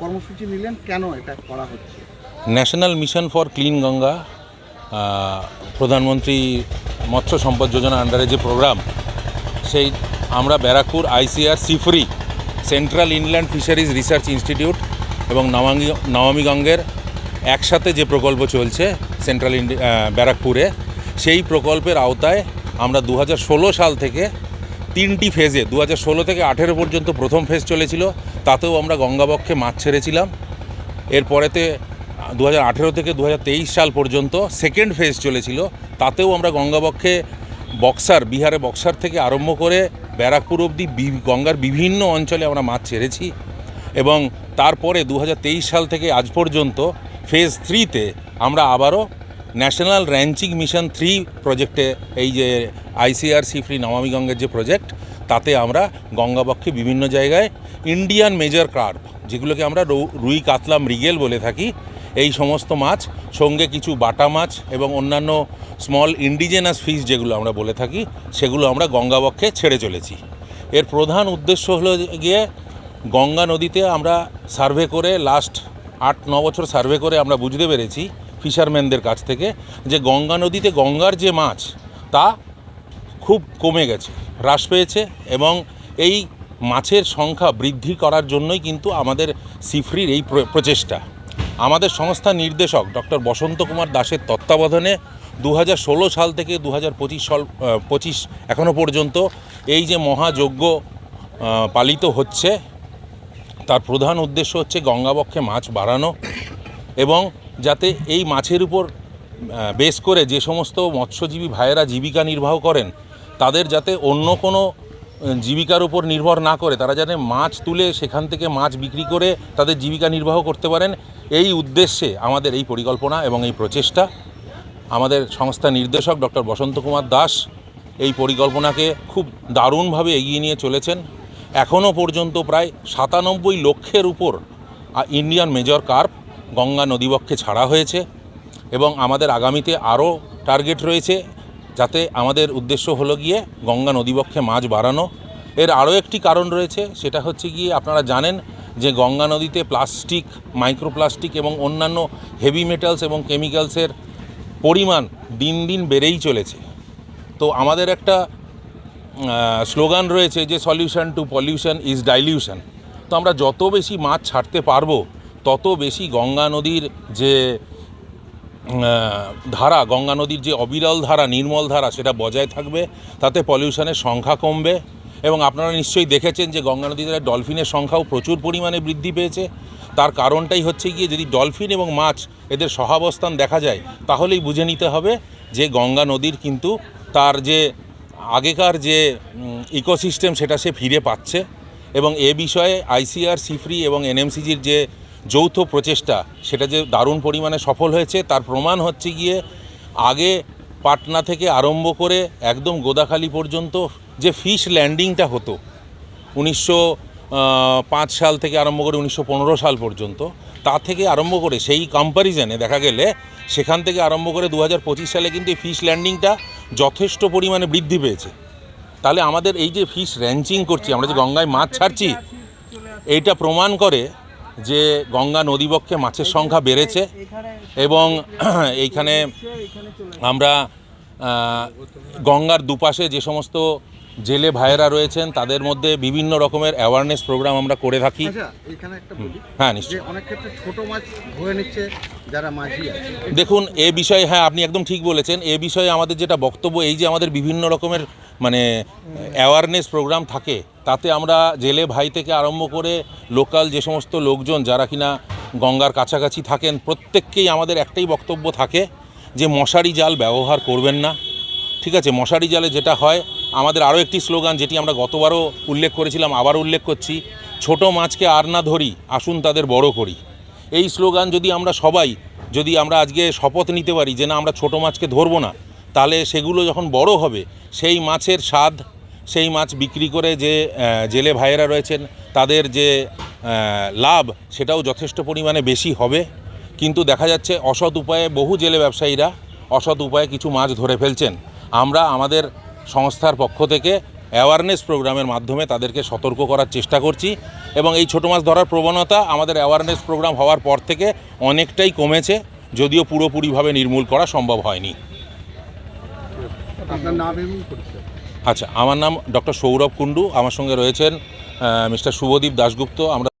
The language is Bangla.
কর্মসূচি নিলেন, কেন এটা করা হচ্ছে? National mission for clean Ganga Pradhan Mantri Matsya Sampada Yojana আন্ডারে যে প্রোগ্রাম, সেই আমরা Barrackpore ICAR CIFRI, central inland fisheries research institute এবং নমামি নমামিগঙ্গের একসাথে যে প্রকল্প চলছে সেন্ট্রাল ব্যারাকপুরে, সেই প্রকল্পের আওতায় আমরা দু হাজার ষোলো সাল থেকে তিনটি ফেজে দু থেকে আঠেরো পর্যন্ত প্রথম ফেজ চলেছিল। তাতেও আমরা গঙ্গাবক্ষে মাছ ছেড়েছিলাম। এরপরেতে দু হাজার আঠেরো থেকে দু হাজার তেইশ সাল পর্যন্ত সেকেন্ড ফেজ চলেছিল। তাতেও আমরা গঙ্গাবক্ষে বক্সার, বিহারে বক্সার থেকে আরম্ভ করে ব্যারাকপুর অবধি গঙ্গার বিভিন্ন অঞ্চলে আমরা মাছ ছেড়েছি এবং তারপরে দু হাজার তেইশ সাল থেকে আজ পর্যন্ত ফেজ থ্রিতে আমরা আবারও ন্যাশনাল র্যাঞ্চিং মিশন থ্রি প্রজেক্টে এই যে আইসিআরসি ফ্রি নমামি গঙ্গের যে প্রজেক্ট তাতে আমরা গঙ্গাবক্ষে বিভিন্ন জায়গায় ইন্ডিয়ান মেজর কার্প যেগুলোকে আমরা রুই কাতলা মৃগেল বলে থাকি, এই সমস্ত মাছ, সঙ্গে কিছু বাটা মাছ এবং অন্যান্য স্মল ইন্ডিজেনাস ফিশ যেগুলো আমরা বলে থাকি, সেগুলো আমরা গঙ্গাবক্ষে ছেড়ে চলেছি। এর প্রধান উদ্দেশ্য হলো গিয়ে গঙ্গা নদীতে আমরা সার্ভে করে লাস্ট আট, ন বছর সার্ভে করে আমরা বুঝতে পেরেছি ফিশারম্যানদের কাছ থেকে যে গঙ্গা নদীতে গঙ্গার যে মাছ, তা খুব কমে গেছে। হ্রাস পেয়েছে এবং এই মাছের সংখ্যা বৃদ্ধি করার জন্যই কিন্তু আমাদের সিফরির এই প্র- প্রচেষ্টা। আমাদের সংস্থা নির্দেশক ডক্টর বসন্ত কুমার দাসের তত্ত্বাবধানে দু হাজার ষোলো সাল থেকে দু হাজার পঁচিশ সাল পঁচিশ এখনও পর্যন্ত এই যে মহাযজ্ঞ পালিত হচ্ছে, তার প্রধান উদ্দেশ্য হচ্ছে গঙ্গাবক্ষে মাছ বাড়ানো এবং যাতে এই মাছের উপর বেশ করে যে সমস্ত মৎস্যজীবী ভাইয়েরা জীবিকা নির্বাহ করেন তাদের যাতে অন্য কোনো জীবিকার উপর নির্ভর না করে, তারা যাতে মাছ তুলে সেখান থেকে মাছ বিক্রি করে তাদের জীবিকা নির্বাহ করতে পারেন, এই উদ্দেশ্যে আমাদের এই পরিকল্পনা এবং এই প্রচেষ্টা। আমাদের সংস্থা নির্দেশক ডক্টর বসন্ত কুমার দাস এই পরিকল্পনাকে খুব দারুণভাবে এগিয়ে নিয়ে চলেছেন। এখনও পর্যন্ত প্রায় সাতানব্বই লক্ষের উপর ইন্ডিয়ান মেজর কার্প গঙ্গা নদীবক্ষে ছাড়া হয়েছে এবং আমাদের আগামীতে আরও টার্গেট রয়েছে। যাতে আমাদের উদ্দেশ্য হলো গিয়ে গঙ্গা নদীবক্ষে মাছ বাড়ানো। এর আরও একটি কারণ রয়েছে, সেটা হচ্ছে গিয়ে আপনারা জানেন যে গঙ্গা নদীতে প্লাস্টিক, মাইক্রোপ্লাস্টিক এবং অন্যান্য হেভি মেটালস এবং কেমিক্যালসের পরিমাণ দিন দিন বেড়েই চলেছে। তো আমাদের একটা স্লোগান রয়েছে যে solution to pollution is dilution. তো আমরা যত বেশি মাছ ছাড়তে পারব, তত বেশি গঙ্গা নদীর যে ধারা, গঙ্গা নদীর যে অবিরল ধারা, নির্মল ধারা, সেটা বজায় থাকবে। তাতে পলিউশনের সংখ্যা কমবে এবং আপনারা নিশ্চয়ই দেখেছেন যে গঙ্গা নদীতে ডলফিনের সংখ্যাও প্রচুর পরিমাণে বৃদ্ধি পেয়েছে। তার কারণটাই হচ্ছে গিয়ে যদি ডলফিন এবং মাছ এদের সহাবস্থান দেখা যায়, তাহলেই বুঝে নিতে হবে যে গঙ্গা নদীর কিন্তু তার যে আগেকার যে ইকোসিস্টেম সেটা সে ফিরে পাচ্ছে এবং এ বিষয়ে আইসিআর সিফ্রি এবং এনএমসিজির যে যৌথ প্রচেষ্টা। সেটা যে দারুণ পরিমাণে সফল হয়েছে, তার প্রমাণ হচ্ছে গিয়ে আগে পাটনা থেকে আরম্ভ করে একদম গোদাখালি পর্যন্ত যে ফিশ ল্যান্ডিংটা হতো, উনিশশো পাঁচ সাল থেকে আরম্ভ করে উনিশশো পনেরো সাল পর্যন্ত, তা থেকে আরম্ভ করে সেই কম্প্যারিজনে দেখা গেলে সেখান থেকে আরম্ভ করে দু হাজার পঁচিশ সালে কিন্তু এই ফিশ ল্যান্ডিংটা যথেষ্ট পরিমাণে বৃদ্ধি পেয়েছে। তাহলে আমাদের এই যে ফিশ র্যাঞ্চিং করছি, আমরা যে গঙ্গায় মাছ ছাড়ছি, এইটা প্রমাণ করে যে গঙ্গা নদীবক্ষে মাছের সংখ্যা বেড়েছে এবং এইখানে আমরা গঙ্গার দুপাশে যে সমস্ত জেলে ভাইয়েরা রয়েছেন তাদের মধ্যে বিভিন্ন রকমের অ্যাওয়ারনেস প্রোগ্রাম আমরা করে থাকি। আচ্ছা হ্যাঁ নিশ্চয়ই। অনেক ক্ষেত্রে ছোট মাছ ধরে নিচ্ছে যারা মাঝি দেখুন এ বিষয়ে হ্যাঁ আপনি একদম ঠিক বলেছেন এ বিষয়ে আমাদের যেটা বক্তব্য এই যে আমাদের বিভিন্ন রকমের মানে অ্যাওয়ারনেস প্রোগ্রাম থাকে তাতে আমরা জেলে ভাই থেকে আরম্ভ করে লোকাল যে সমস্ত লোকজন যারা কিনা গঙ্গার কাছাকাছি থাকেন, প্রত্যেককেই আমাদের একটাই বক্তব্য থাকে যে মশারি জাল ব্যবহার করবেন না। ঠিক আছে? মশারি জালে যেটা হয়, আমাদের আরও একটি স্লোগান যেটি আমরা গতবারও উল্লেখ করেছিলাম, আবার উল্লেখ করছি, ছোট মাছকে আর না ধরি, আসুন তাদের বড় করি। এই স্লোগান যদি আমরা সবাই, যদি আমরা আজকে শপথ নিতে পারি যে না, আমরা ছোট মাছকে ধরবো না, তাহলে সেগুলো যখন বড় হবে, সেই মাছের স্বাদ সেই মাছ বিক্রি করে যে জেলে ভাইয়েরা রয়েছেন, তাদের যে লাভ সেটাও যথেষ্ট পরিমাণে বেশি হবে। কিন্তু দেখা যাচ্ছে অসৎ উপায়ে বহু জেলে ব্যবসায়ীরা অসৎ উপায়ে কিছু মাছ ধরে ফেলছেন। আমরা আমাদের সংস্থার পক্ষ থেকে অ্যাওয়ারনেস প্রোগ্রামের মাধ্যমে তাদেরকে সতর্ক করার চেষ্টা করছি এবং এই ছোটো মাছ ধরার প্রবণতা আমাদের অ্যাওয়ারনেস প্রোগ্রাম হওয়ার পর থেকে অনেকটাই কমেছে, যদিও পুরোপুরিভাবে নির্মূল করা সম্ভব হয়নি। আপনার নাম এবং আচ্ছা আমার নাম ডক্টর সৌরভ কুণ্ডু আমার সঙ্গে রয়েছেন মিস্টার শুভদীপ দাশগুপ্ত। আমরা